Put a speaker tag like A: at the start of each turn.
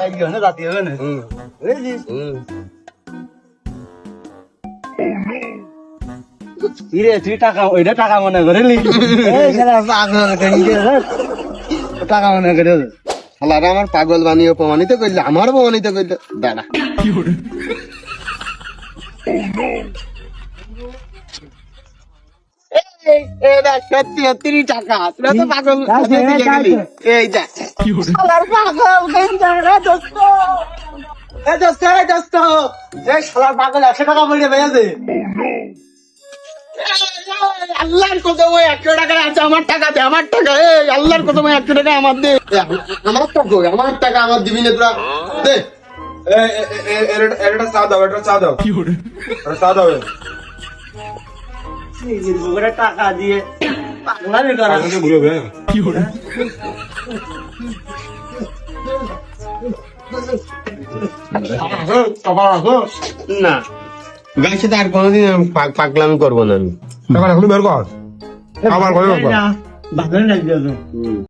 A: একজনে জাতি হবে না বুঝেছিস ইরে তুই টাকা ওইটা টাকা মনে করে টাকা মনে করে
B: শালারা আমার পাগল বানিয়ে প্রমাণিত করলে আমার প্রমাণিত করলে দাঁড়া এই, এটা সত্যি সত্যি টাকা তোরা তো পাগল
A: কাছে,
B: দিকে গেলি।
A: কাছে।
B: এই যা
A: শালার পাগল কেন টাকা দোস্ত এ দোস্ত এ দোস্ত এই শালার পাগল একশো টাকা বলে বেঁচে
B: আল্লাহর কত ওই একশো টাকা আছে আমার টাকা দে আমার টাকা এই আল্লাহর কত ওই একশো টাকা আমার দে আমার টাকা আমার টাকা আমার দিবি না তোরা দে
C: এটা চা দাও এটা চা দাও এটা চা দাও
A: করে টাকা দিয়ে পাগলামি করা।
C: আমাকে ভুলে বে
B: না। গাছের সাথে আর কোনোদিন আমি পাগলামি করব না আমি।
C: টাকা বের কর। আবার করে?
A: বাগল লাগবে